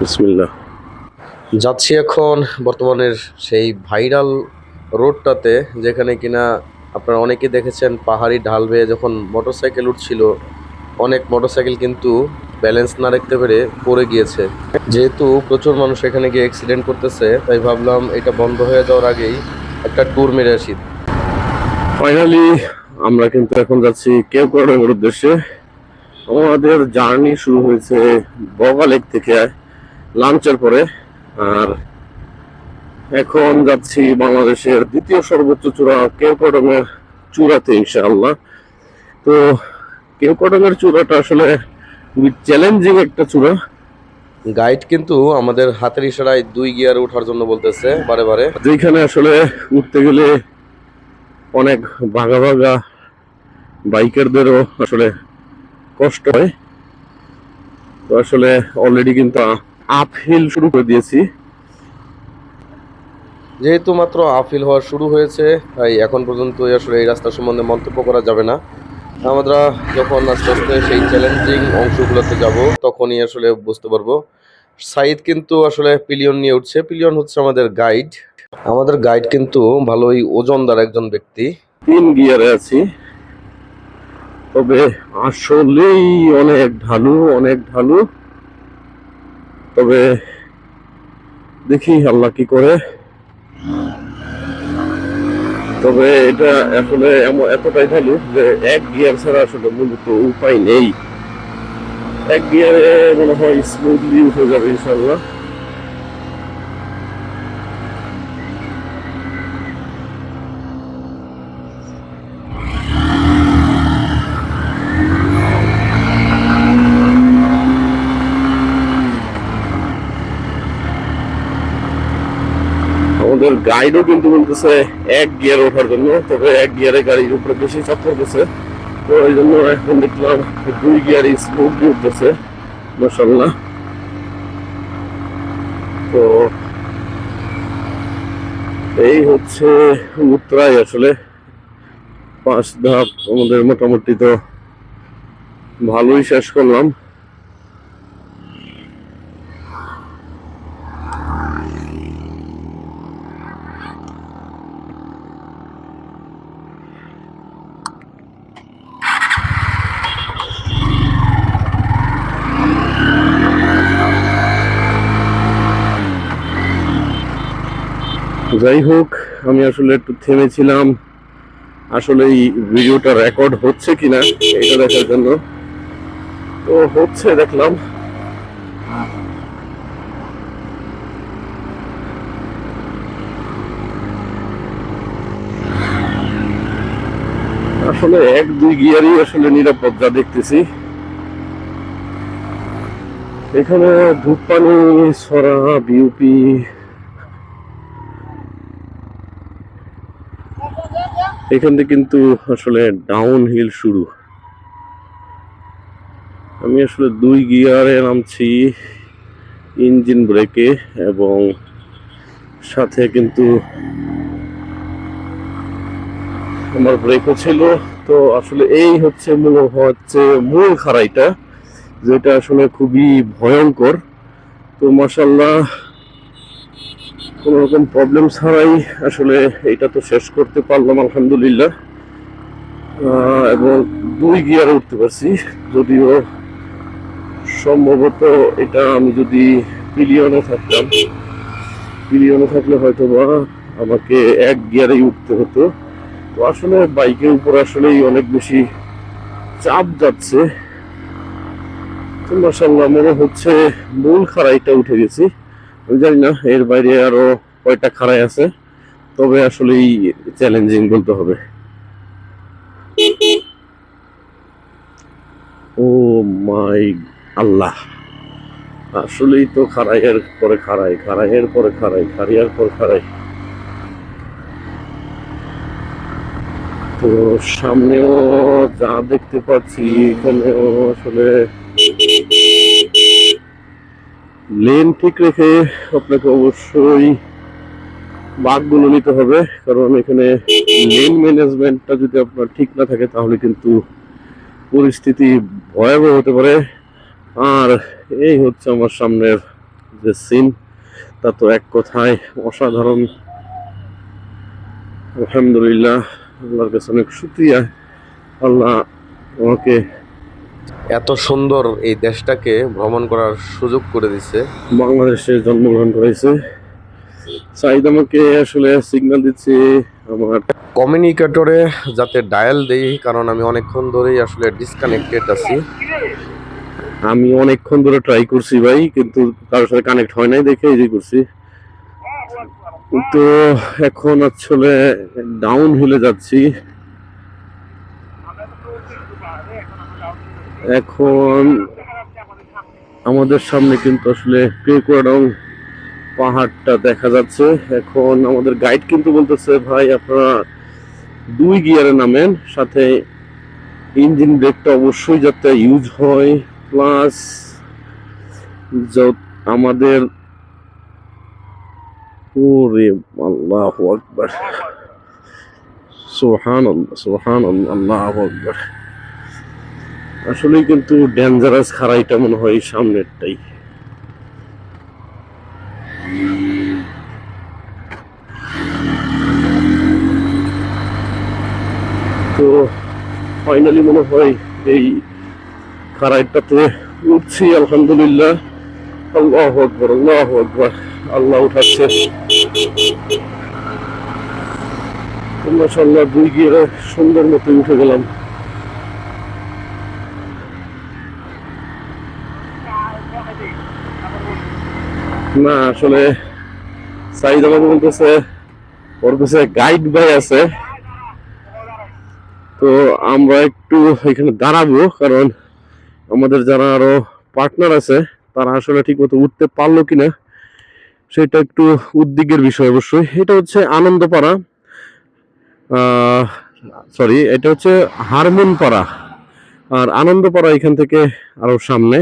বিসমিল্লাহ। যাচ্ছি এখন বর্তমানের সেই ভাইরাল রোডটাতে যেখানে কিনা আপনারা অনেকে দেখেছেন পাহাড়ি ঢাল বেয়ে যখন মোটরসাইকেল উঠছিল অনেক মোটরসাইকেল কিন্তু ব্যালেন্স না রাখতে পেরে পড়ে গিয়েছে। যেহেতু প্রচুর মানুষ এখানে গিয়ে অ্যাক্সিডেন্ট করতেছে তাই ভাবলাম এটা বন্ধ হয়ে যাওয়ার আগেই একটা ট্যুর মেরে আসি। ফাইনালি আমরা কিন্তু এখন যাচ্ছি কেউ করানোর উদ্দেশ্যে। আমাদের জার্নি শুরু হয়েছে বগা লেক থেকে। লাঞ্চের পরে আর এখন যাচ্ছি বাংলাদেশের দ্বিতীয় সর্বোচ্চ চূড়া কেওকডমের চূড়াতে ইনশাআল্লাহ। তো কেওকডমের চূড়াটা আসলে চ্যালেঞ্জিং একটা চূড়া। গাইড কিন্তু আমাদের হাতের ইশারায় দুই গিয়ারে ওঠার জন্য বলতেছে বারে বারে। যেখানে আসলে উঠতে গেলে অনেক ভাগা ভাগা বাইকারদেরও আসলে কষ্ট হয়। তো আসলে অলরেডি কিন্তু আপ হিল শুরু করে দিয়েছি। যেহেতু মাত্র আফিল হওয়া শুরু হয়েছে তাই এখন পর্যন্ত আসলে এই রাস্তা সম্বন্ধে মন্তব্য করা যাবে না। আমরা যখন আস্তে আস্তে সেই চ্যালেঞ্জিং অংশগুলোতে যাব তখনই আসলে বুঝতে পারব। সাইদ কিন্তু আসলে পিলিয়ন নিয়ে উঠছে। পিলিয়ন হচ্ছে আমাদের গাইড আমাদের গাইড কিন্তু ভালোই ওজনদার একজন ব্যক্তি। তিন গিয়ারে আছি। তবে আসলেই অনেক ঢালু অনেক ঢালু। তবে দেখি আল্লাহ কি করে। তবে এটা আসলে এমন এতটাই ভ্যালু যে এক গিয়ার ছাড়া আসলে মূলত উপায় নেই। এক গিয়ারে মনে হয় স্মুথলি উঠে যাবে ইনশাল্লাহ আমাদের গাইডও কিন্তু বলতেছে, এক গিয়ার ওঠার জন্য। তবে এক গিয়ারে গাড়ির উপরে বেশি চাপ পড়তেছে। তো এই জন্য এখন দেখলাম দুই গিয়ারে স্মুথ উঠতেছে মাসাল্লাহ তো এই হচ্ছে উত্তরাই আসলে। পাঁচ ধাপ আমাদের মোটামুটি তো ভালোই শেষ করলাম। যাই হোক, আমি আসলে একটু থেমেছিলাম। আসলে এই ভিডিওটা রেকর্ড হচ্ছে কিনা, এটা দেখার জন্য। তো হচ্ছে, দেখলাম। আসলে এক, দুই গিয়ারই আসলে নিরাপদ, যা দেখতেছি। এখানে ধূপপানি সরা বিউপি এখান থেকে কিন্তু আসলে ডাউন হিল শুরু। আমি আসলে দুই গিয়ারে নামছি ইঞ্জিন ব্রেকে এবং সাথে কিন্তু আমার ব্রেকও ছিল। তো আসলে এই হচ্ছে মূল হচ্ছে মূল খাড়াইটা, যেটা আসলে খুবই ভয়ঙ্কর। তো মাসাল্লাহ কোনো রকম প্রবলেম ছাড়াই আসলে এটা তো শেষ করতে পারলাম, আলহামদুলিল্লাহ। এবং দুই গিয়ারে উঠতে পারছি। যদিও সম্ভবত এটা আমি যদি পিলিয়নে থাকতাম পিলিয়নে থাকলে হয়তো বা আমাকে এক গিয়ারেই উঠতে হতো। তো আসলে বাইকের উপর আসলেই অনেক বেশি চাপ যাচ্ছে। মাসাল্লাহ মনে হচ্ছে মূল খাড়াইটা উঠে গেছি। জানি না, এর বাইরে আরও কয়টা খাড়াই আছে, তবে আসলেই চ্যালেঞ্জিং বলতে হবে। ও মাই আল্লাহ। আসলেই তো খাড়াইয়ের পরে খাড়াই, খাড়াইয়ের পরে খাড়াই খাড়িয়ার পর খাড়াই। তো সামনেও যা দেখতে পাচ্ছি, এখানেও আসলে লেন ঠিক রেখে আপনাকে অবশ্যই বাঘগুলো নিতে হবে, কারণ এখানে লেন ম্যানেজমেন্টটা যদি আপনার ঠিক না থাকে, তাহলে কিন্তু পরিস্থিতি ভয়াবহ হতে পারে। আর এই হচ্ছে আমার সামনের যে সিন তা তো এক কথায় অসাধারণ। আলহামদুলিল্লাহ, আল্লাহর কাছে অনেক শুক্রিয়া। আল্লাহ আমাকে এত সুন্দর এই দেশটাকে ভ্রমণ করার সুযোগ করে দিছে। বাংলাদেশে জন্মগ্রহণ করেছে। সাইদ আমাকে আসলে সিগন্যাল দিচ্ছে আমার কমিউনিকেটরে যাতে ডায়াল দেই কারণ আমি অনেকক্ষণ ধরেই আসলে ডিসকানেক্টেড আছি। আমি অনেকক্ষণ ধরে ট্রাই করছি ভাই কিন্তু কারোর সাথে কানেক্ট হয় নাই দেখে এই যে করছি। তো এখন আসলে ডাউন হিলে যাচ্ছি। এখন আমাদের সামনে কিন্তু আসলে পাহাড়টা দেখা যাচ্ছে। এখন আমাদের গাইড কিন্তু বলতেছে, ভাই, আপনারা দুই গিয়ারে নামেন, সাথে ইঞ্জিন ব্রেকটা অবশ্যই যাতে ইউজ হয়। প্লাস আমাদের ওরে আল্লাহ আকবার। সোহান সোহান আল্লাহ আকবার। আসলেই কিন্তু ডেঞ্জারাস খারাইটা মনে হয় সামনেরটাই। তো ফাইনালি মনে হয় এই খারাইটাতে উঠছি, আলহামদুলিল্লাহ। আল্লাহ আকবর আল্লাহ আকবর, আল্লাহ উঠাচ্ছে। মাসাল্লাহ দুই গিয়ে সুন্দর মতো উঠে গেলাম। না, আসলে সাইদ আমাকে বলতেছে, ওর কাছে গাইড ভাই আছে। তো আমরা একটু এখানে দাঁড়াবো, কারণ আমাদের যারা আরও পার্টনার আছে, তারা আসলে ঠিক মতো উঠতে পারল কিনা, সেটা একটু উদ্বেগের বিষয় অবশ্যই। এটা হচ্ছে আনন্দপাড়া। সরি এটা হচ্ছে হারমোনপাড়া। আর আনন্দপাড়া এখান থেকে আরও সামনে।